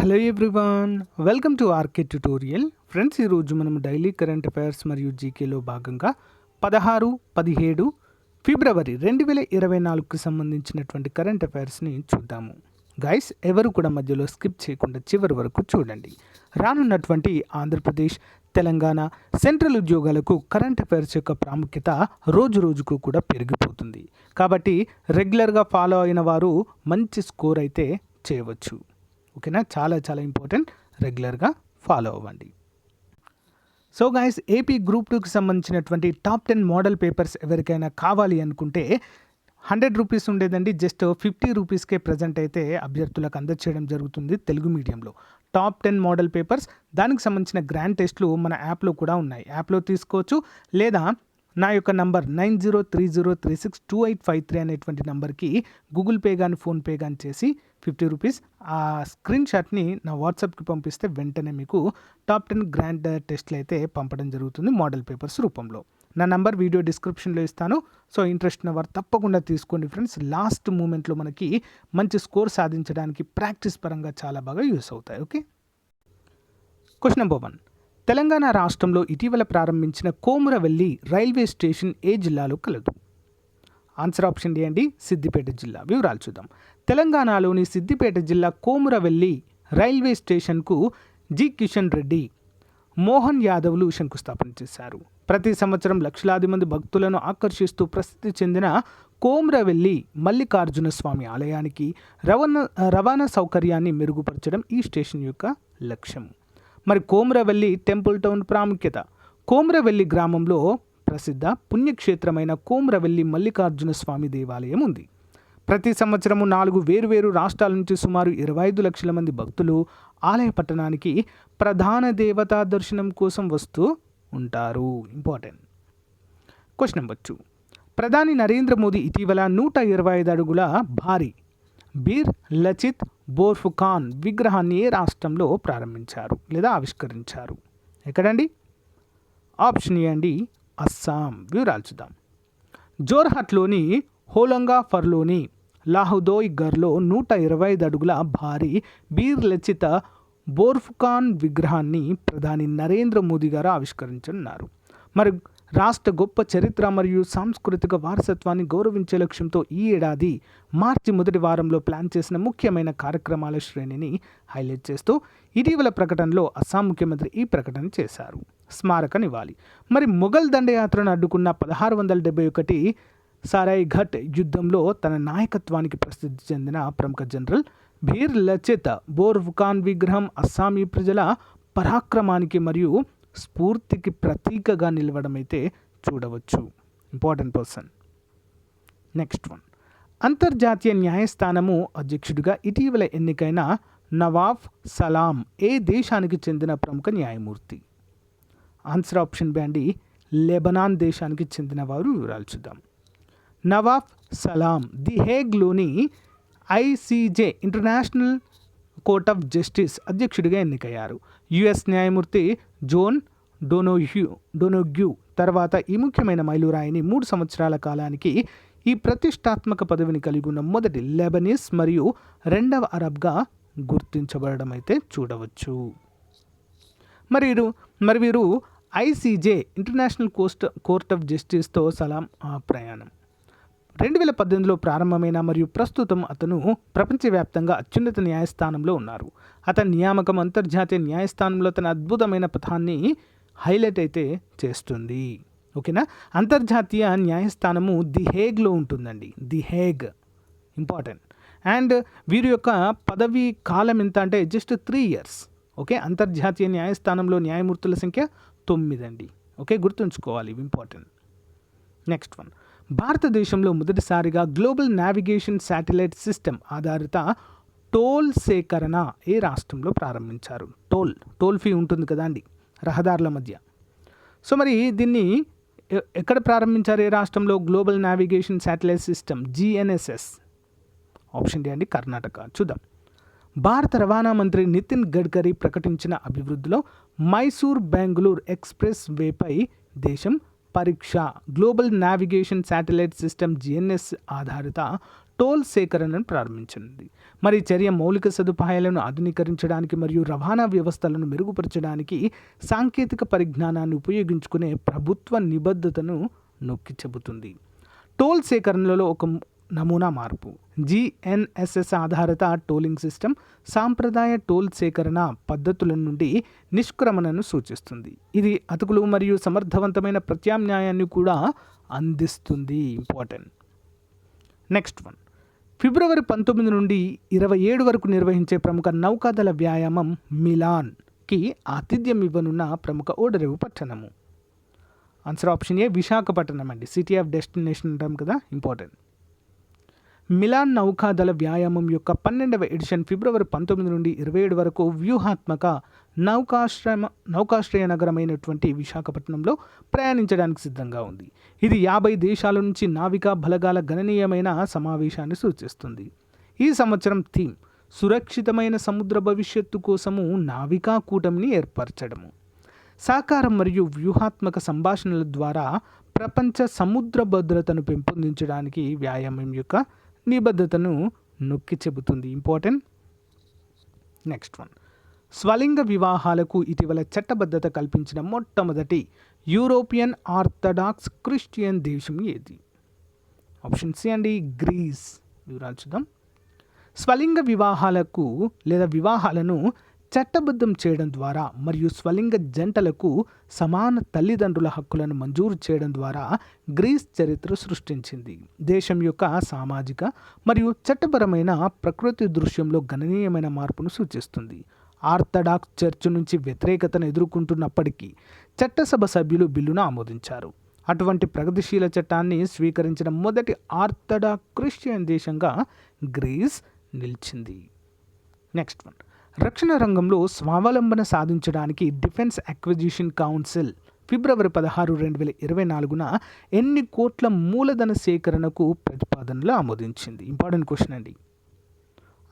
Hello everyone welcome to RK tutorial friends ఈరోజు మనం daily current affairs మరియు జీకేలో భాగంగా పదహారు పదిహేడు ఫిబ్రవరి రెండు వేల ఇరవై నాలుగుకి సంబంధించినటువంటి కరెంట్ అఫైర్స్ని చూద్దాము. గైస్ ఎవరు కూడా మధ్యలో స్కిప్ చేయకుండా చివరి వరకు చూడండి. రానున్నటువంటి ఆంధ్రప్రదేశ్ తెలంగాణ సెంట్రల్ ఉద్యోగాలకు కరెంట్ అఫైర్స్ యొక్క ప్రాముఖ్యత రోజు రోజుకు కూడా పెరిగిపోతుంది. కాబట్టి రెగ్యులర్గా ఫాలో అయిన వారు మంచి స్కోర్ అయితే చేయవచ్చు. ఓకేనా? చాలా చాలా ఇంపార్టెంట్ రెగ్యులర్గా ఫాలో అవ్వండి. సో గాయస్ ఏపీ గ్రూప్ టూకి సంబంధించినటువంటి టాప్ టెన్ మోడల్ పేపర్స్ ఎవరికైనా కావాలి అనుకుంటే హండ్రెడ్ రూపీస్ ఉండేదండి. జస్ట్ ఫిఫ్టీ రూపీస్కే ప్రజెంట్ అయితే అభ్యర్థులకు అందచేయడం జరుగుతుంది తెలుగు మీడియంలో. టాప్ టెన్ మోడల్ పేపర్స్ దానికి సంబంధించిన గ్రాండ్ టెస్ట్లు మన యాప్లో కూడా ఉన్నాయి. యాప్లో తీసుకోవచ్చు. లేదా నా యొక్క number nine zero three zero three six two eight five three అనేటువంటి నంబర్కి గూగుల్ పే కానీ ఫోన్పే కానీ చేసి ఫిఫ్టీ రూపీస్. ఆ స్క్రీన్ షాట్ని నా వాట్సాప్కి పంపిస్తే వెంటనే మీకు టాప్ టెన్ గ్రాండ్ టెస్ట్లు అయితే పంపడం జరుగుతుంది మోడల్ పేపర్స్ రూపంలో. నా నంబర్ వీడియో డిస్క్రిప్షన్లో ఇస్తాను. సో ఇంట్రెస్ట్ ఉన్న వారు తప్పకుండా తీసుకోండి ఫ్రెండ్స్. లాస్ట్ మూమెంట్లో మనకి మంచి స్కోర్ సాధించడానికి ప్రాక్టీస్ పరంగా చాలా బాగా యూస్ అవుతాయి. Okay? Question number one. Telangana రాష్ట్రంలో ఇటీవల ప్రారంభించిన కోమురవెల్లి రైల్వే స్టేషన్ ఏ జిల్లాలో కలదు? ఆన్సర్ ఆప్షన్ డి అండి సిద్దిపేట జిల్లా. వివరాలు చూద్దాం. తెలంగాణలోని సిద్దిపేట జిల్లా కోమురవెల్లి రైల్వే స్టేషన్కు జి. కిషన్ రెడ్డి మోహన్ యాదవ్లు శంకుస్థాపన చేశారు. ప్రతి సంవత్సరం లక్షలాది మంది భక్తులను ఆకర్షిస్తూ ప్రసిద్ధి చెందిన కోమ్రవెల్లి మల్లికార్జున స్వామి ఆలయానికి రవాణా రవాణా సౌకర్యాన్ని మెరుగుపరచడం ఈ స్టేషన్ యొక్క లక్ష్యం. మరి కోమ్రవెల్లి టెంపుల్ టౌన్ ప్రాముఖ్యత. కోమ్రవెల్లి గ్రామంలో ప్రసిద్ధ పుణ్యక్షేత్రమైన కోమ్రవెల్లి మల్లికార్జున స్వామి దేవాలయం ఉంది. ప్రతి సంవత్సరము నాలుగు వేరువేరు రాష్ట్రాల నుంచి సుమారు ఇరవై ఐదు లక్షల మంది భక్తులు ఆలయ పట్టణానికి ప్రధాన దేవతా దర్శనం కోసం వస్తూ ఉంటారు. ఇంపార్టెంట్. Question number two. ప్రధాని నరేంద్ర మోదీ ఇటీవల నూట ఇరవై ఐదు అడుగుల భారీ బీర్ లచిత్ బోర్ఫుఖాన్ విగ్రహాన్ని ఏ రాష్ట్రంలో ప్రారంభించారు లేదా ఆవిష్కరించారు? ఎక్కడండి? ఆప్షన్ ఏ అండి అస్సాం. వివరాలు చూద్దాం. జోర్హట్లోని హోలంగాఫర్లోని లాహుదోయ్ గర్లో నూట ఇరవై ఐదు అడుగుల భారీ బీర్ లచిత బోర్ఫుఖాన్ విగ్రహాన్ని ప్రధాని నరేంద్ర మోదీ గారు ఆవిష్కరించనున్నారు. మరి రాష్ట్ర గొప్ప చరిత్ర మరియు సాంస్కృతిక వారసత్వాన్ని గౌరవించే లక్ష్యంతో ఈ ఏడాది మార్చి మొదటి వారంలో ప్లాన్ చేసిన ముఖ్యమైన కార్యక్రమాల శ్రేణిని హైలైట్ చేస్తూ ఇటీవల ప్రకటనలో అస్సాం ముఖ్యమంత్రి ఈ ప్రకటన చేశారు. స్మారక నివాళి. మరి మొఘల్ దండయాత్రను అడ్డుకున్న పదహారు వందల డెబ్బై ఒకటి సారాయి ఘట్ యుద్ధంలో తన నాయకత్వానికి ప్రసిద్ధి చెందిన ప్రముఖ జనరల్ భీర్ లచిత్ బోర్ఫుకాన్ విగ్రహం అస్సామీ ప్రజల పరాక్రమానికి మరియు స్ఫూర్తికి ప్రతీకగా నిలవడం అయితే చూడవచ్చు. Important person. Next one. అంతర్జాతీయ న్యాయస్థానము అధ్యక్షుడిగా ఇటీవల ఎన్నికైన నవాఫ్ సలాం ఏ దేశానికి చెందిన ప్రముఖ న్యాయమూర్తి? ఆన్సర్ ఆప్షన్ బ్యాండి లెబనాన్ దేశానికి చెందిన వారు వివరాలు చూద్దాం. Nawaf Salam the హేగ్లోని ICJ international court of justice అధ్యక్షుడిగా ఎన్నికయ్యారు. యుఎస్ న్యాయమూర్తి జోన్ డొనోహ్యూ డొనోగ్యూ తర్వాత ఈ ముఖ్యమైన మైలురాయిని మూడు సంవత్సరాల కాలానికి ఈ ప్రతిష్టాత్మక పదవిని కలిగి ఉన్న మొదటి లెబనీస్ మరియు రెండవ అరబ్గా గుర్తించబడడం అయితే చూడవచ్చు. మరి మరి వీరు ICJ international coast court of జస్టిస్తో Salam ఆ ప్రయాణం. రెండు వేల పద్దెనిమిదిలో ప్రారంభమైన మరియు ప్రస్తుతం అతను ప్రపంచవ్యాప్తంగా అత్యున్నత న్యాయస్థానంలో ఉన్నారు. అతని నియామకం అంతర్జాతీయ న్యాయస్థానంలో తన అద్భుతమైన పథాన్ని హైలైట్ అయితే చేస్తుంది. ఓకేనా? అంతర్జాతీయ న్యాయస్థానము ది హేగ్లో ఉంటుందండి. The Hague. ఇంపార్టెంట్. అండ్ వీరి యొక్క పదవి కాలం ఎంత అంటే జస్ట్ త్రీ ఇయర్స్. ఓకే? అంతర్జాతీయ న్యాయస్థానంలో న్యాయమూర్తుల సంఖ్య తొమ్మిది అండి. ఓకే? గుర్తుంచుకోవాలి. ఇవి ఇంపార్టెంట్. Next one. భారతదేశంలో మొదటిసారిగా గ్లోబల్ నావిగేషన్ శాటిలైట్ సిస్టమ్ ఆధారిత టోల్ సేకరణ ఏ రాష్ట్రంలో ప్రారంభించారు? టోల్ టోల్ ఫీ ఉంటుంది కదా అండి రహదారుల మధ్య. సో మరి దీన్ని ఎక్కడ ప్రారంభించారు ఏ రాష్ట్రంలో? Global navigation satellite system GNSS option D అండి కర్ణాటక. చూద్దాం. భారత రవాణా మంత్రి నితిన్ గడ్కరీ ప్రకటించిన అభివృద్ధిలో మైసూర్ బెంగళూరు ఎక్స్ప్రెస్ వేపై దేశం పరీక్ష. Global navigation satellite system GNS ఆధారిత టోల్ సేకరణను ప్రారంభించింది. మరి చర్య మౌలిక సదుపాయాలను ఆధునీకరించడానికి మరియు రవాణా వ్యవస్థలను మెరుగుపరచడానికి సాంకేతిక పరిజ్ఞానాన్ని ఉపయోగించుకునే ప్రభుత్వ నిబద్ధతను నొక్కి చెబుతుంది. టోల్ సేకరణలలో ఒక నమూనా మార్పు. జిఎన్ఎస్ఎస్ ఆధారిత టోలింగ్ సిస్టమ్ సాంప్రదాయ టోల్ సేకరణ పద్ధతుల నుండి నిష్క్రమణను సూచిస్తుంది. ఇది అతుకులు మరియు సమర్థవంతమైన ప్రత్యామ్నాయాన్ని కూడా అందిస్తుంది. ఇంపార్టెంట్. Next one. ఫిబ్రవరి పంతొమ్మిది నుండి ఇరవై ఏడు వరకు నిర్వహించే ప్రముఖ నౌకాదళ వ్యాయామం మిలాన్కి ఆతిథ్యం ఇవ్వనున్న ప్రముఖ ఓడరేవు పట్టణము. ఆన్సర్ ఆప్షన్ ఏ విశాఖపట్నం అండి. సిటీ ఆఫ్ డెస్టినేషన్ అంటాం కదా ఇంపార్టెంట్ మిలాన్ నౌకాదళ వ్యాయామం యొక్క పన్నెండవ ఎడిషన్ ఫిబ్రవరి పంతొమ్మిది నుండి ఇరవై ఏడు వరకు వ్యూహాత్మక నౌకాశ్రమ నౌకాశ్రయ నగరమైనటువంటి విశాఖపట్నంలో ప్రయాణించడానికి సిద్ధంగా ఉంది. ఇది యాభై దేశాల నుంచి నావికా బలగాల గణనీయమైన సమావేశాన్ని సూచిస్తుంది. ఈ సంవత్సరం థీమ్ సురక్షితమైన సముద్ర భవిష్యత్తు కోసము నావికా కూటమిని ఏర్పరచడము. సాకారం మరియు వ్యూహాత్మక సంభాషణల ద్వారా ప్రపంచ సముద్ర భద్రతను పెంపొందించడానికి వ్యాయామం యొక్క నిబద్ధతను నొక్కి చెబుతుంది. ఇంపార్టెంట్. Next one. స్వలింగ వివాహాలకు ఇటీవల చట్టబద్ధత కల్పించిన మొట్టమొదటి యూరోపియన్ ఆర్థడాక్స్ క్రిస్టియన్ దేశం ఏది? ఆప్షన్ సి అండి గ్రీస్. వివరాలు చూద్దాం. స్వలింగ వివాహాలకు లేదా వివాహాలను చట్టబద్ధం చేయడం ద్వారా మరియు స్వలింగ జంటలకు సమాన తల్లిదండ్రుల హక్కులను మంజూరు చేయడం ద్వారా గ్రీస్ చరిత్ర సృష్టించింది. దేశం యొక్క సామాజిక మరియు చట్టపరమైన ప్రకృతి దృశ్యంలో గణనీయమైన మార్పును సూచిస్తుంది. ఆర్థడాక్స్ చర్చ్ నుంచి వ్యతిరేకతను ఎదుర్కొంటున్నప్పటికీ చట్టసభ సభ్యులు బిల్లును ఆమోదించారు. అటువంటి ప్రగతిశీల చట్టాన్ని స్వీకరించిన మొదటి ఆర్థడాక్ క్రిస్టియన్ దేశంగా గ్రీస్ నిలిచింది. Next one. రక్షణ రంగంలో స్వావలంబన సాధించడానికి డిఫెన్స్ అక్విజిషన్ కౌన్సిల్ ఫిబ్రవరి పదహారు రెండు వేల ఇరవై నాలుగున ఎన్ని కోట్ల మూలధన సేకరణకు ప్రతిపాదనలు ఆమోదించింది? ఇంపార్టెంట్ క్వశ్చన్ అండి.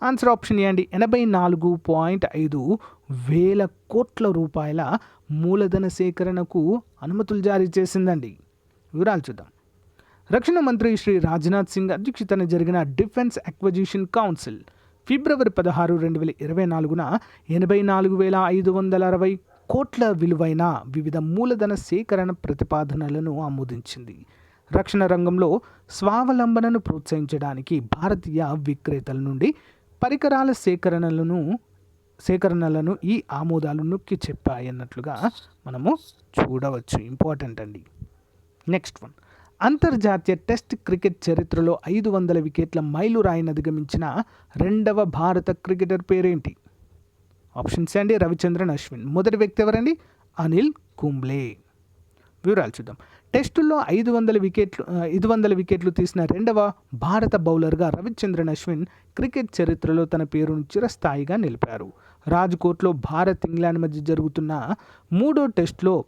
ఆన్సర్ ఆప్షన్ ఏ అండి. ఎనభై నాలుగు పాయింట్ ఐదు వేల కోట్ల రూపాయల మూలధన సేకరణకు అనుమతులు జారీ చేసిందండి. వివరాలు చూద్దాం. రక్షణ మంత్రి శ్రీ రాజ్నాథ్ సింగ్ అధ్యక్షతన జరిగిన డిఫెన్స్ అక్విజిషన్ కౌన్సిల్ ఫిబ్రవరి పదహారు రెండు వేల ఇరవై నాలుగున ఎనభై నాలుగు వేల ఐదు వందల అరవై కోట్ల విలువైన వివిధ మూలధన సేకరణ ప్రతిపాదనలను ఆమోదించింది. రక్షణ రంగంలో స్వావలంబనను ప్రోత్సహించడానికి భారతీయ విక్రేతల నుండి పరికరాల సేకరణలను సేకరణలను ఈ ఆమోదాలు నొక్కి చెప్పాయన్నట్లుగా మనము చూడవచ్చు. ఇంపార్టెంట్ అండి. Next one. అంతర్జాతీయ టెస్ట్ క్రికెట్ చరిత్రలో ఐదు వందల వికెట్ల మైలురాయిని అధిగమించిన రెండవ భారత క్రికెటర్ పేరేంటి? ఆప్షన్స్ అండి రవిచంద్రన్ అశ్విన్. మొదటి వ్యక్తి ఎవరండి? అనిల్ కుంబ్లే. వివరాలు చూద్దాం. టెస్టుల్లో ఐదు వందల వికెట్లు ఐదు వందల వికెట్లు తీసిన రెండవ భారత బౌలర్గా రవిచంద్రన్ అశ్విన్ క్రికెట్ చరిత్రలో తన పేరును చిరస్థాయిగా నిలిపారు. రాజ్కోట్లో భారత్ ఇంగ్లాండ్ మధ్య జరుగుతున్న మూడో టెస్ట్లో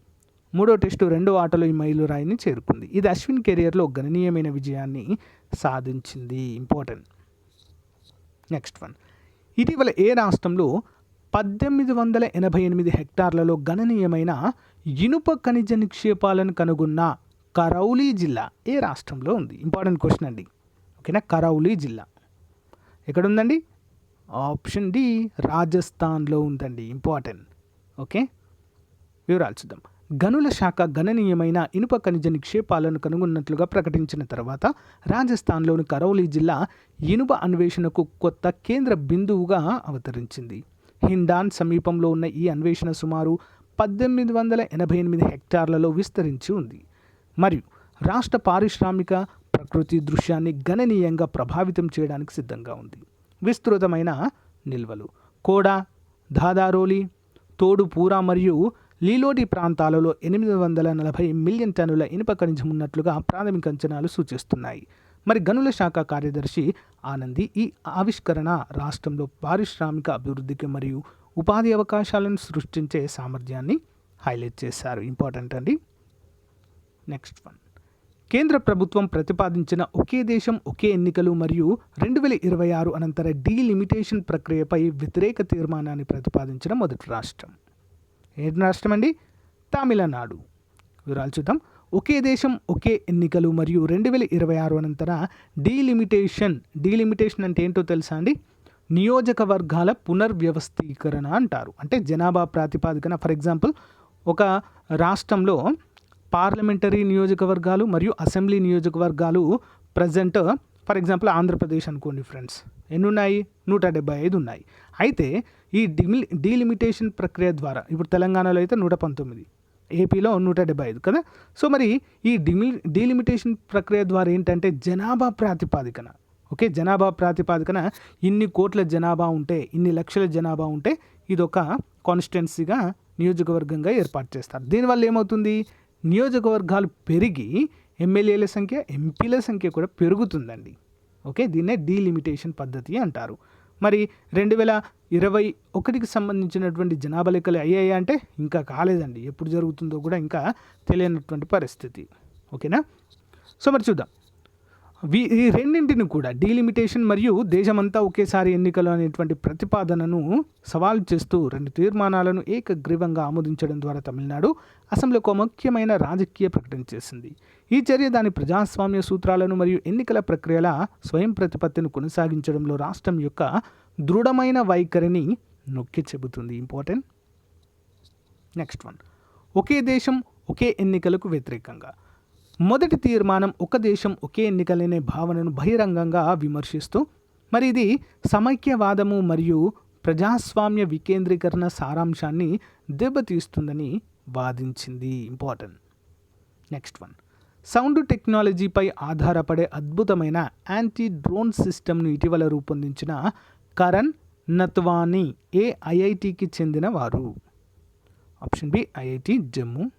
మూడో టెస్టు రెండో ఆటలో ఈ మైలురాయిని చేరుకుంది. ఇది అశ్విన్ కెరియర్లో గణనీయమైన విజయాన్ని సాధించింది. ఇంపార్టెంట్. Next one. ఇటీవల ఏ రాష్ట్రంలో పద్దెనిమిది వందల ఎనభై ఎనిమిది హెక్టార్లలో గణనీయమైన ఇనుప ఖనిజ నిక్షేపాలను కనుగొన్న కరౌలీ జిల్లా ఏ రాష్ట్రంలో ఉంది? ఇంపార్టెంట్ క్వశ్చన్ అండి. ఓకేనా? కరౌలీ జిల్లా. ఎక్కడుందండి? ఆప్షన్ డి రాజస్థాన్లో ఉందండి. ఇంపార్టెంట్. ఓకే? వివరాలు చూద్దాం. గనుల శాఖ గణనీయమైన ఇనుప ఖనిజ నిక్షేపాలను కనుగొన్నట్లుగా ప్రకటించిన తర్వాత రాజస్థాన్లోని కరౌలీ జిల్లా ఇనుప అన్వేషణకు కొత్త కేంద్ర బిందువుగా అవతరించింది. హిండాన్ సమీపంలో ఉన్న ఈ అన్వేషణ సుమారు పద్దెనిమిది వందల ఎనభై ఎనిమిది హెక్టార్లలో విస్తరించి ఉంది. మరియు రాష్ట్ర పారిశ్రామిక ప్రకృతి దృశ్యాన్ని గణనీయంగా ప్రభావితం చేయడానికి సిద్ధంగా ఉంది. విస్తృతమైన నిల్వలు కోడా దాదారోలి తోడుపూరా మరియు లీలోడి ప్రాంతాలలో ఎనిమిది వందల నలభై మిలియన్ టన్నుల ఇనుప ఖనిజం ఉన్నట్లుగా ప్రాథమిక అంచనాలు సూచిస్తున్నాయి. మరి గనుల శాఖ కార్యదర్శి ఆనంది ఈ ఆవిష్కరణ రాష్ట్రంలో పారిశ్రామిక అభివృద్ధికి మరియు ఉపాధి అవకాశాలను సృష్టించే సామర్థ్యాన్ని హైలైట్ చేశారు. ఇంపార్టెంట్ అండి. Next one. కేంద్ర ప్రభుత్వం ప్రతిపాదించిన ఒకే దేశం ఒకే ఎన్నికలు మరియు రెండు వేల ఇరవై ఆరు అనంతర డీలిమిటేషన్ ప్రక్రియపై వ్యతిరేక తీర్మానాన్ని ప్రతిపాదించిన మొదటి రాష్ట్రం. ఏడు రాష్ట్రం అండి తమిళనాడు. వివరాలు చూద్దాం. ఒకే దేశం ఒకే ఎన్నికలు మరియు రెండు వేల ఇరవై ఆరు అనంతర డీలిమిటేషన్. డీలిమిటేషన్ అంటే ఏంటో తెలుసా అండి? నియోజకవర్గాల పునర్వ్యవస్థీకరణ అంటారు. అంటే జనాభా ప్రాతిపాదికన ఫర్ ఎగ్జాంపుల్ ఒక రాష్ట్రంలో పార్లమెంటరీ నియోజకవర్గాలు మరియు అసెంబ్లీ నియోజకవర్గాలు ప్రజెంట్ ఫర్ ఎగ్జాంపుల్ ఆంధ్రప్రదేశ్ అనుకోండి ఫ్రెండ్స్ ఎన్ని ఉన్నాయి నూట డెబ్బై ఐదు ఉన్నాయి. అయితే ఈ డిమి డీలిమిటేషన్ ప్రక్రియ ద్వారా ఇప్పుడు తెలంగాణలో అయితే నూట పంతొమ్మిది ఏపీలో నూట డెబ్బై ఐదు కదా? సో మరి ఈ డిమి డీలిమిటేషన్ ప్రక్రియ ద్వారా ఏంటంటే జనాభా ప్రాతిపాదికన ఓకే? జనాభా ప్రాతిపాదికన ఇన్ని కోట్ల జనాభా ఉంటే ఇన్ని లక్షల జనాభా ఉంటే ఇది ఒక కాన్స్టిట్యున్సీగా నియోజకవర్గంగా ఏర్పాటు చేస్తారు. దీనివల్ల ఏమవుతుంది? నియోజకవర్గాలు పెరిగి ఎమ్మెల్యేల సంఖ్య ఎంపీల సంఖ్య కూడా పెరుగుతుందండి. ఓకే? దీన్నే డీలిమిటేషన్ పద్ధతి అంటారు. మరి రెండు వేల ఇరవై ఒకటికి సంబంధించినటువంటి జనాభా లెక్కలు అయ్యాయి అంటే ఇంకా కాలేదండి. ఎప్పుడు జరుగుతుందో కూడా ఇంకా తెలియనటువంటి పరిస్థితి. ఓకేనా? సో మరి చూద్దాం. వీ ఈ రెండింటిని కూడా డీలిమిటేషన్ మరియు దేశమంతా ఒకేసారి ఎన్నికలు అనేటువంటి ప్రతిపాదనను సవాల్ చేస్తూ రెండు తీర్మానాలను ఏకగ్రీవంగా ఆమోదించడం ద్వారా తమిళనాడు అసెంబ్లీకి ఒక ముఖ్యమైన రాజకీయ ప్రకటన చేసింది. ఈ చర్య దాని ప్రజాస్వామ్య సూత్రాలను మరియు ఎన్నికల ప్రక్రియల స్వయం ప్రతిపత్తిని కొనసాగించడంలో రాష్ట్రం యొక్క దృఢమైన వైఖరిని నొక్కి చెబుతుంది. ఇంపార్టెంట్? Next one. ఒకే దేశం ఒకే ఎన్నికలకు వ్యతిరేకంగా. మొదటి తీర్మానం ఒక దేశం ఒకే ఎన్నికలనే భావనను బహిరంగంగా విమర్శిస్తూ మరి ఇది సమైక్యవాదము మరియు ప్రజాస్వామ్య వికేంద్రీకరణ సారాంశాన్ని దెబ్బతీస్తుందని వాదించింది. ఇంపార్టెంట్. Next one. సౌండ్ టెక్నాలజీపై ఆధారపడే అద్భుతమైన యాంటీ డ్రోన్ సిస్టమ్ను ఇటీవల రూపొందించిన కరణ్ నత్వానీ ఏ ఐఐటికి చెందిన వారు option B IIT Jammu.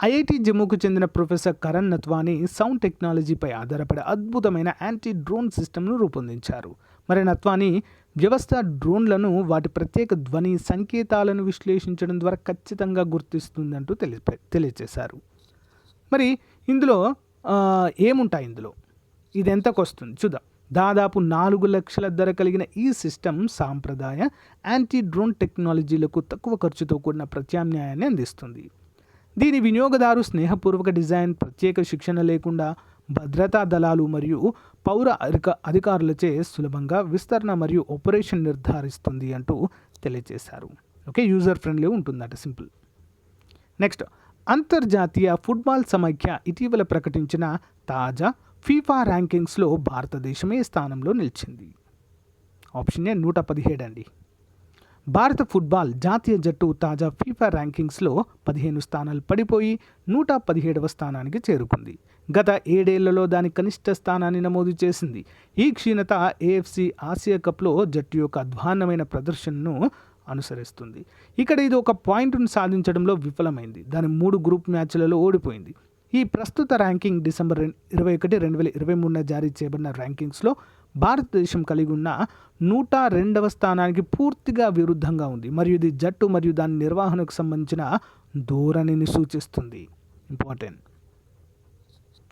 IIT జమ్మూకు చెందిన ప్రొఫెసర్ కరణ్ నత్వాని సౌండ్ టెక్నాలజీపై ఆధారపడే అద్భుతమైన యాంటీ డ్రోన్ సిస్టమ్ను రూపొందించారు. మరి నత్వాని వ్యవస్థ డ్రోన్లను వాటి ప్రత్యేక ధ్వని సంకేతాలను విశ్లేషించడం ద్వారా ఖచ్చితంగా గుర్తిస్తుందంటూ తెలియ తెలియజేశారు మరి ఇందులో ఏముంటాయి ఇందులో? ఇది ఎంతకు వస్తుంది చూద్దాం. దాదాపు నాలుగు లక్షల ధర కలిగిన ఈ సిస్టమ్ సాంప్రదాయ యాంటీ డ్రోన్ టెక్నాలజీలకు తక్కువ ఖర్చుతో కూడిన ప్రత్యామ్నాయాన్ని అందిస్తుంది. దీని వినియోగదారు స్నేహపూర్వక డిజైన్ ప్రత్యేక శిక్షణ లేకుండా భద్రతా దళాలు మరియు పౌర అధిక అధికారులచే సులభంగా విస్తరణ మరియు ఆపరేషన్ నిర్ధారిస్తుంది అంటూ తెలియజేశారు. ఓకే యూజర్ ఫ్రెండ్లీ ఉంటుందట సింపుల్. నెక్స్ట్ అంతర్జాతీయ ఫుట్బాల్ సమైక్య ఇటీవల ప్రకటించిన తాజా ఫీఫా ర్యాంకింగ్స్లో భారతదేశమే స్థానంలో నిలిచింది. ఆప్షన్ ఏ నూట పదిహేడు అండి. భారత ఫుట్బాల్ జాతీయ జట్టు తాజా ఫీఫా ర్యాంకింగ్స్లో పదిహేను స్థానాలు పడిపోయి నూట పదిహేడవ స్థానానికి చేరుకుంది. గత ఏడేళ్ళలో దాని కనిష్ట స్థానాన్ని నమోదు చేసింది. ఈ క్షీణత ఏఎఫ్సి ఆసియా కప్లో జట్టు యొక్క అధ్వాన్నమైన ప్రదర్శనను అనుసరిస్తుంది. ఇక్కడ ఇది ఒక పాయింట్ను సాధించడంలో విఫలమైంది. దాని మూడు గ్రూప్ మ్యాచ్లలో ఓడిపోయింది. ఈ ప్రస్తుత ర్యాంకింగ్ డిసెంబర్ ఇరవై ఒకటి రెండు వేల ఇరవై మూడున జారీ చేయబడిన ర్యాంకింగ్స్లో భారతదేశం కలిగి ఉన్న నూట రెండవ స్థానానికి పూర్తిగా విరుద్ధంగా ఉంది. మరియు ఇది జట్టు మరియు దాని నిర్వహణకు సంబంధించిన ధోరణిని సూచిస్తుంది. ఇంపార్టెంట్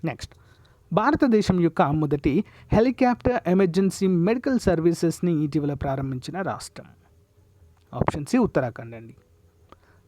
నెక్స్ట్ భారతదేశం యొక్క మొదటి హెలికాప్టర్ ఎమర్జెన్సీ మెడికల్ సర్వీసెస్ని ఇటీవల ప్రారంభించిన రాష్ట్రం. ఆప్షన్ సి ఉత్తరాఖండ్ అండి.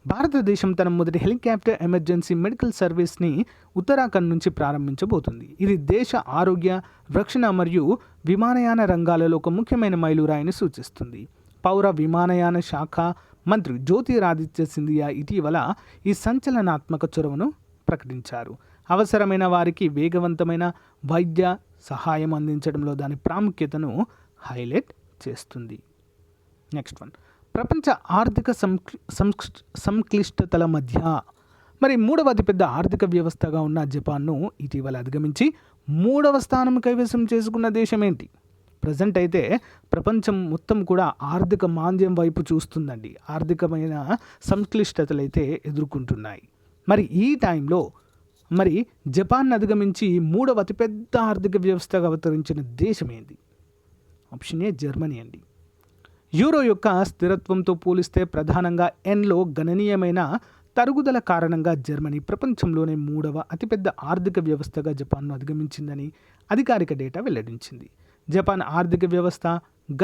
భారతదేశం తన మొదటి హెలికాప్టర్ ఎమర్జెన్సీ మెడికల్ సర్వీస్ని ఉత్తరాఖండ్ నుంచి ప్రారంభించబోతుంది. ఇది దేశ ఆరోగ్య రక్షణ మరియు విమానయాన రంగాలలో ఒక ముఖ్యమైన మైలురాయిని సూచిస్తుంది. పౌర విమానయాన శాఖ మంత్రి జ్యోతిరాదిత్య సింధియా ఇటీవల ఈ సంచలనాత్మక చొరవను ప్రకటించారు. అవసరమైన వారికి వేగవంతమైన వైద్య సహాయం అందించడంలో దాని ప్రాముఖ్యతను హైలైట్ చేస్తుంది. Next one. ప్రపంచ ఆర్థిక సంక్లి సంక్లిష్టతల మధ్య మరి మూడవ అతిపెద్ద ఆర్థిక వ్యవస్థగా ఉన్న జపాన్ను ఇటీవల అధిగమించి మూడవ స్థానం కైవసం చేసుకున్న దేశం ఏంటి ప్రజెంట్ అయితే ప్రపంచం మొత్తం కూడా ఆర్థిక మాంద్యం వైపు చూస్తుందండి. ఆర్థికమైన సంక్లిష్టతలు అయితే ఎదుర్కొంటున్నాయి. మరి ఈ టైంలో మరి జపాన్ అధిగమించి మూడవ అతిపెద్ద ఆర్థిక వ్యవస్థగా అవతరించిన దేశం ఏంది ఆప్షన్ ఏ జర్మనీ అండి. యూరో యొక్క స్థిరత్వంతో పోలిస్తే ప్రధానంగా ఎన్లో గణనీయమైన తరుగుదల కారణంగా జర్మనీ ప్రపంచంలోనే మూడవ అతిపెద్ద ఆర్థిక వ్యవస్థగా జపాన్ను అధిగమించిందని అధికారిక డేటా వెల్లడించింది. జపాన్ ఆర్థిక వ్యవస్థ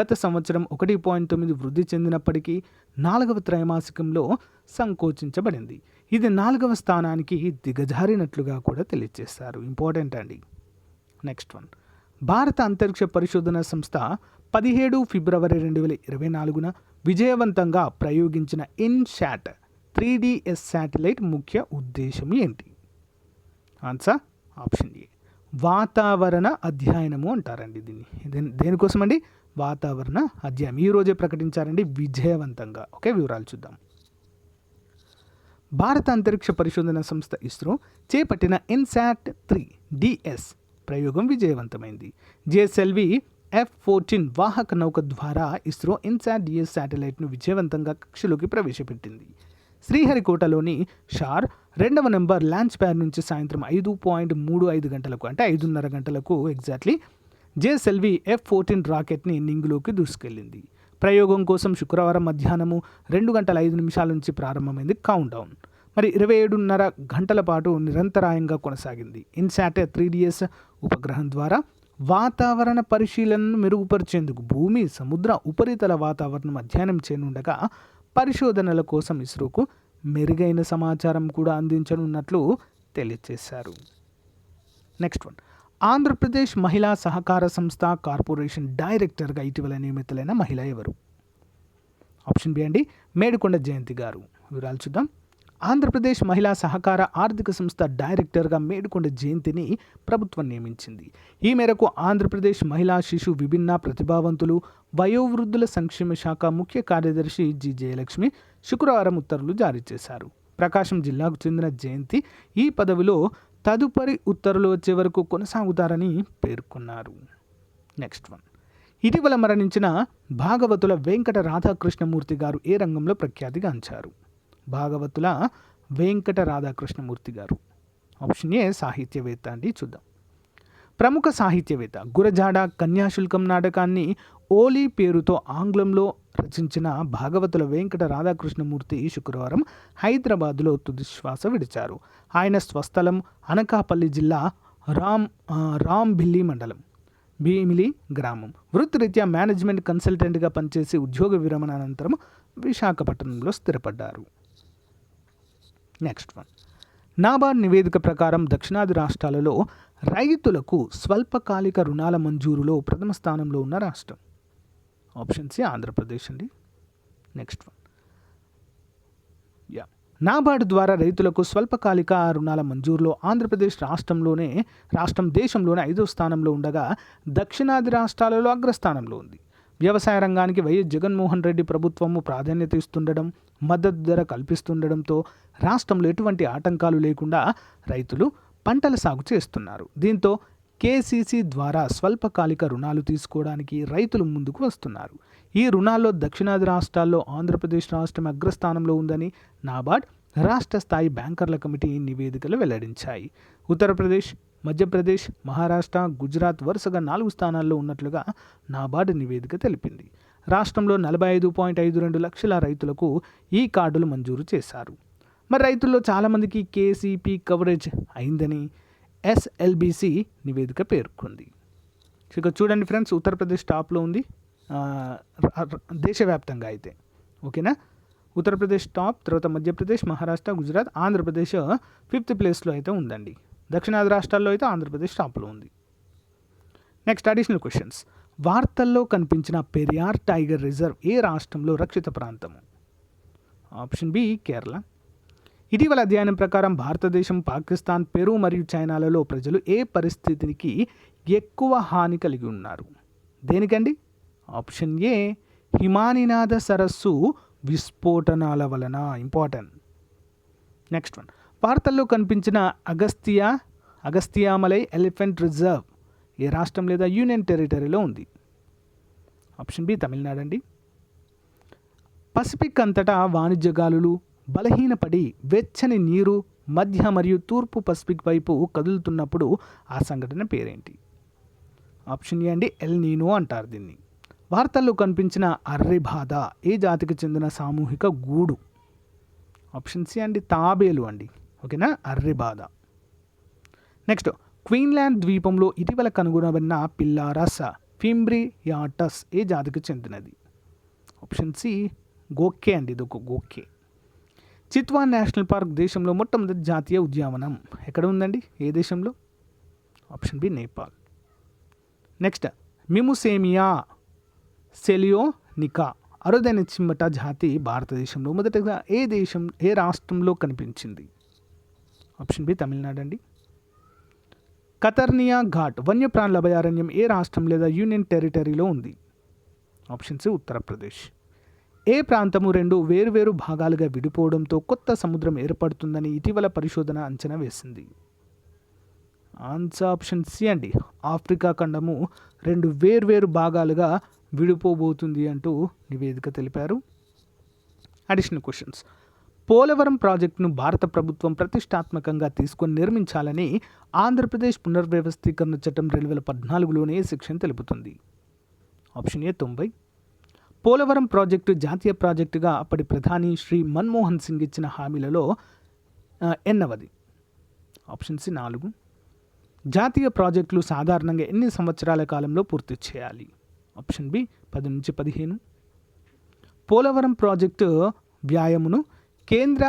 గత సంవత్సరం ఒకటి పాయింట్ తొమ్మిది వృద్ధి చెందినప్పటికీ నాలుగవ త్రైమాసికంలో సంకోచించబడింది. ఇది నాలుగవ స్థానానికి దిగజారినట్లుగా కూడా తెలియజేస్తారు ఇంపార్టెంట్ అండి. Next one. భారత అంతరిక్ష పరిశోధన సంస్థ పదిహేడు ఫిబ్రవరి రెండు వేల ఇరవై నాలుగున విజయవంతంగా ప్రయోగించిన ఇన్శాట్ త్రీ డిఎస్ శాటిలైట్ ముఖ్య ఉద్దేశం ఏంటి? Answer option A. వాతావరణ అధ్యయనము అంటారండి దీన్ని. దేని దేనికోసం అండి వాతావరణ అధ్యయనం. ఈ రోజే ప్రకటించారండి విజయవంతంగా. ఓకే వివరాలు చూద్దాం. భారత అంతరిక్ష పరిశోధన సంస్థ ఇస్రో చేపట్టిన ఇన్సాట్ త్రీ డిఎస్ ప్రయోగం విజయవంతమైంది. జిఎస్ఎల్వి ఎఫ్ ఫోర్టీన్ వాహక నౌక ద్వారా ఇస్రో ఇన్సాట్ డిఎస్ శాటిలైట్ను విజయవంతంగా కక్షలోకి ప్రవేశపెట్టింది. శ్రీహరికోటలోని షార్ రెండవ నెంబర్ లాంచ్ ప్యాడ్ నుంచి సాయంత్రం ఐదు పాయింట్ మూడు ఐదు గంటలకు అంటే ఐదున్నర గంటలకు ఎగ్జాక్ట్లీ జేఎస్ఎల్వి ఎఫ్ ఫోర్టీన్ రాకెట్ని నింగులోకి దూసుకెళ్ళింది. ప్రయోగం కోసం శుక్రవారం మధ్యాహ్నము రెండు గంటల ఐదు నిమిషాల నుంచి ప్రారంభమైంది కౌంట్ డౌన్ మరి ఇరవై ఏడున్నర గంటల పాటు నిరంతరాయంగా కొనసాగింది. ఇన్సాట్ త్రీ డిఎస్ ఉపగ్రహం ద్వారా వాతావరణ పరిశీలనను మెరుగుపరిచేందుకు భూమి సముద్ర ఉపరితల వాతావరణం అధ్యయనం చేయనుండగా పరిశోధనల కోసం ఇస్రోకు మెరుగైన సమాచారం కూడా అందించనున్నట్లు తెలియజేశారు. Next one. ఆంధ్రప్రదేశ్ మహిళా సహకార సంస్థ కార్పొరేషన్ డైరెక్టర్గా ఇటీవల నియమితులైన మహిళ ఎవరు? ఆప్షన్ బి అండి మేడుకొండ జయంతి గారు. వివరాలు చూద్దాం. ఆంధ్రప్రదేశ్ మహిళా సహకార ఆర్థిక సంస్థ డైరెక్టర్గా మేడుకొండ జయంతిని ప్రభుత్వం నియమించింది. ఈ మేరకు ఆంధ్రప్రదేశ్ మహిళా శిశు విభిన్న ప్రతిభావంతులు వయోవృద్ధుల సంక్షేమ శాఖ ముఖ్య కార్యదర్శి జి. జయలక్ష్మి శుక్రవారం ఉత్తర్వులు జారీ చేశారు. ప్రకాశం జిల్లాకు చెందిన జయంతి ఈ పదవిలో తదుపరి ఉత్తర్వులు వచ్చే వరకు కొనసాగుతారని పేర్కొన్నారు. Next one. ఇటీవల మరణించిన భాగవతుల వెంకట రాధాకృష్ణమూర్తి గారు ఏ రంగంలో ప్రఖ్యాతిగాంచారు? భాగవతుల వెంకట రాధాకృష్ణమూర్తి గారు. ఆప్షన్ ఏ సాహిత్యవేత్త అండి చూద్దాం. ప్రముఖ సాహిత్యవేత్త గురజాడ కన్యాశుల్కం నాటకాన్ని ఓలీ పేరుతో ఆంగ్లంలో రచించిన భాగవతుల వెంకట రాధాకృష్ణమూర్తి శుక్రవారం హైదరాబాద్లో తుదిశ్వాస విడిచారు. ఆయన స్వస్థలం అనకాపల్లి జిల్లా రామ్ రాంభిల్లి మండలం భీమిలి గ్రామం. వృత్తిరీత్యా మేనేజ్మెంట్ కన్సల్టెంట్గా పనిచేసి ఉద్యోగ విరమణ అనంతరం విశాఖపట్నంలో స్థిరపడ్డారు. నెక్స్ట్ వన్ నాబార్డ్ నివేదిక ప్రకారం దక్షిణాది రాష్ట్రాలలో రైతులకు స్వల్పకాలిక రుణాల మంజూరులో ప్రథమ స్థానంలో ఉన్న రాష్ట్రం. ఆప్షన్ సి ఆంధ్రప్రదేశ్ అండి. నెక్స్ట్ వన్ యా నాబార్డు ద్వారా రైతులకు స్వల్పకాలిక రుణాల మంజూరులో ఆంధ్రప్రదేశ్ రాష్ట్రంలోనే రాష్ట్రం దేశంలోనే ఐదో స్థానంలో ఉండగా దక్షిణాది రాష్ట్రాలలో అగ్రస్థానంలో ఉంది. వ్యవసాయ రంగానికి వైఎస్ జగన్మోహన్ రెడ్డి ప్రభుత్వము ప్రాధాన్యత ఇస్తుండడం మద్దతు ధర కల్పిస్తుండడంతో రాష్ట్రంలో ఎటువంటి ఆటంకాలు లేకుండా రైతులు పంటల సాగు చేస్తున్నారు. దీంతో కేసీసీ ద్వారా స్వల్పకాలిక రుణాలు తీసుకోవడానికి రైతులు ముందుకు వస్తున్నారు. ఈ రుణాల్లో దక్షిణాది రాష్ట్రాల్లో ఆంధ్రప్రదేశ్ రాష్ట్రం అగ్రస్థానంలో ఉందని నాబార్డ్ రాష్ట్ర స్థాయి బ్యాంకర్ల కమిటీ నివేదికలు వెల్లడించాయి. ఉత్తరప్రదేశ్ మధ్యప్రదేశ్ మహారాష్ట్ర గుజరాత్ వరుసగా నాలుగు స్థానాల్లో ఉన్నట్లుగా నాబార్డు నివేదిక తెలిపింది. రాష్ట్రంలో నలభై ఐదు పాయింట్ ఐదు రెండు లక్షల రైతులకు ఈ కార్డులు మంజూరు చేశారు. మరి రైతుల్లో చాలామందికి కేసీపీ కవరేజ్ అయిందని ఎస్ఎల్బిసి నివేదిక పేర్కొంది. ఇక చూడండి ఫ్రెండ్స్ ఉత్తరప్రదేశ్ టాప్లో ఉంది. దేశవ్యాప్తంగా అయితే. ఓకేనా? ఉత్తరప్రదేశ్ టాప్ తర్వాత మధ్యప్రదేశ్ మహారాష్ట్ర గుజరాత్ ఆంధ్రప్రదేశ్ ఫిఫ్త్ ప్లేస్లో అయితే ఉందండి. దక్షిణాది రాష్ట్రాల్లో అయితే ఆంధ్రప్రదేశ్ టాప్లో ఉంది. నెక్స్ట్ అడిషనల్ క్వశ్చన్స్ వార్తల్లో కనిపించిన పెరియార్ టైగర్ రిజర్వ్ ఏ రాష్ట్రంలో రక్షిత ప్రాంతము ఆప్షన్ బి కేరళ. ఇటీవల అధ్యయనం ప్రకారం భారతదేశం పాకిస్తాన్ పెరు మరియు చైనాలలో ప్రజలు ఏ పరిస్థితికి ఎక్కువ హాని కలిగి ఉన్నారు? దేనికండి? ఆప్షన్ ఏ హిమానినాథ సరస్సు విస్ఫోటనాల వలన ఇంపార్టెంట్ నెక్స్ట్ వన్ వార్తల్లో కనిపించిన అగస్తియా అగస్తియామలై ఎలిఫెంట్ రిజర్వ్ ఏ రాష్ట్రం లేదా యూనియన్ టెరిటరీలో ఉంది? ఆప్షన్ బి తమిళనాడు అండి పసిఫిక్ అంతటా వాణిజ్య గాలులు బలహీనపడి వెచ్చని నీరు మధ్య మరియు తూర్పు పసిఫిక్ వైపు కదులుతున్నప్పుడు ఆ సంఘటన పేరేంటి? ఆప్షన్ ఏ అండి ఎల్ నీనో అంటారు దీన్ని. వార్తల్లో కనిపించిన అర్రి బాధ ఏ జాతికి చెందిన సామూహిక గూడు? ఆప్షన్ సి అండి తాబేలు అండి. ఓకేనా? అర్రి బాధ. నెక్స్ట్ క్వీన్లాండ్ ద్వీపంలో ఇటీవల కనుగొనబడిన పిల్లారస్ ఫింబ్రియాటస్ ఏ జాతికి చెందినది? ఆప్షన్ సి గోకే అండి ఇది ఒక గోకే చిత్వా నేషనల్ పార్క్ దేశంలో మొట్టమొదటి జాతీయ ఉద్యానవనం ఎక్కడ ఉందండి? ఏ దేశంలో? Option B Nepal. Next Mimusemia ceylonica అరుదైన చిమ్మట జాతి భారతదేశంలో మొదటగా ఏ దేశం ఏ రాష్ట్రంలో కనిపించింది? ఆప్షన్ బి తమిళనాడు అండి కతర్నియా ఘాట్ వన్యప్రాణుల అభయారణ్యం ఏ రాష్ట్రం లేదా యూనియన్ టెరిటరీలో ఉంది? Option C Uttar Pradesh. ఏ ప్రాంతము రెండు వేరువేరు భాగాలుగా విడిపోవడంతో కొత్త సముద్రం ఏర్పడుతుందని ఇటీవల పరిశోధన అంచనా వేసింది? ఆన్సర్ ఆప్షన్ సి అండి. ఆఫ్రికా ఖండము రెండు వేర్వేరు భాగాలుగా విడిపోబోతుంది అంటూ నివేదిక తెలిపారు. అడిషనల్ క్వశ్చన్స్ పోలవరం ప్రాజెక్టును భారత ప్రభుత్వం ప్రతిష్టాత్మకంగా తీసుకొని నిర్మించాలని ఆంధ్రప్రదేశ్ పునర్వ్యవస్థీకరణ చట్టం రెండు వేల పద్నాలుగులోనే శిక్షణ తెలుపుతుంది. ఆప్షన్ ఏ తొంభై. పోలవరం ప్రాజెక్టు జాతీయ ప్రాజెక్టుగా అప్పటి ప్రధాని శ్రీ మన్మోహన్ సింగ్ ఇచ్చిన హామీలలో ఎన్నవది? ఆప్షన్ సి నాలుగు. జాతీయ ప్రాజెక్టులు సాధారణంగా ఎన్ని సంవత్సరాల కాలంలో పూర్తి చేయాలి? ఆప్షన్ బి పది నుంచి పదిహేను. పోలవరం ప్రాజెక్టు వ్యాయమును కేంద్ర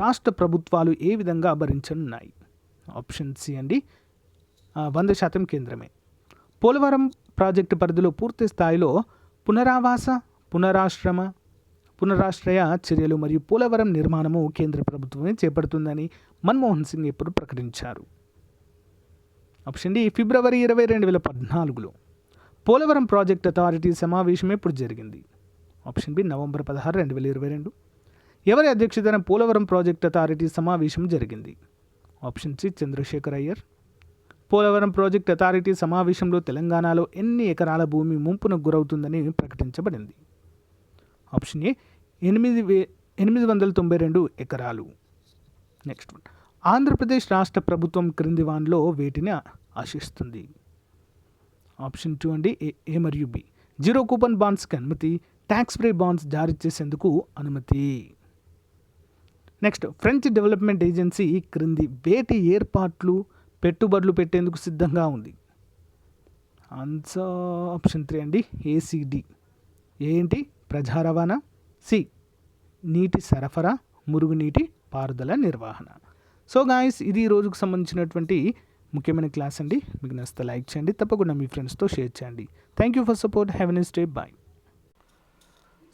రాష్ట్ర ప్రభుత్వాలు ఏ విధంగా భరించనున్నాయి ఆప్షన్ సి అండి. వంద శాతం కేంద్రమే. పోలవరం ప్రాజెక్టు పరిధిలో పూర్తి స్థాయిలో పునరావాస పునరాశ్రమ పునరాశ్రయ చర్యలు మరియు పోలవరం నిర్మాణము కేంద్ర ప్రభుత్వమే చేపడుతుందని మన్మోహన్ సింగ్ ఎప్పుడు ప్రకటించారు? ఆప్షన్ డి ఫిబ్రవరి ఇరవై రెండు వేల పద్నాలుగులో. పోలవరం ప్రాజెక్ట్ అథారిటీ సమావేశం ఎప్పుడు జరిగింది? ఆప్షన్ బి నవంబర్ పదహారు రెండు వేల ఇరవై రెండు. ఎవరి అధ్యక్షతన పోలవరం ప్రాజెక్ట్ అథారిటీ సమావేశం జరిగింది? Option C Chandrashekhar Iyer. Polavaram project authority సమావేశంలో తెలంగాణలో ఎన్ని ఎకరాల భూమి ముంపునకు గురవుతుందని ప్రకటించబడింది? ఆప్షన్ ఏ ఎనిమిది వే ఎనిమిది వందల తొంభై రెండు ఎకరాలు. నెక్స్ట్ వన్ ఆంధ్రప్రదేశ్ రాష్ట్ర ప్రభుత్వం క్రింది వాన్లో వేటిని ఆశిస్తుంది? ఆప్షన్ టూ అండి ఏ ఏ మరియు బి. జీరో కూపన్ బాండ్స్కి అనుమతి ట్యాక్స్ ఫ్రీ బాండ్స్ జారీ చేసేందుకు అనుమతి. నెక్స్ట్ ఫ్రెంచ్ డెవలప్మెంట్ ఏజెన్సీ క్రింది వేటి ఏర్పాట్లు పెట్టుబడులు పెట్టేందుకు సిద్ధంగా ఉంది? ఆన్సర్ ఆప్షన్ త్రీ అండి ఏసీడి ఏంటి? ప్రజా రవాణా. సి నీటి సరఫరా మురుగునీటి పారుదల నిర్వహణ. సో గాయస్ ఇది ఈ రోజుకు సంబంధించినటువంటి ముఖ్యమైన క్లాస్ అండి. మీకు నచ్చితే లైక్ చేయండి తప్పకుండా మీ ఫ్రెండ్స్తో షేర్ చేయండి. Thank you for support have an day bye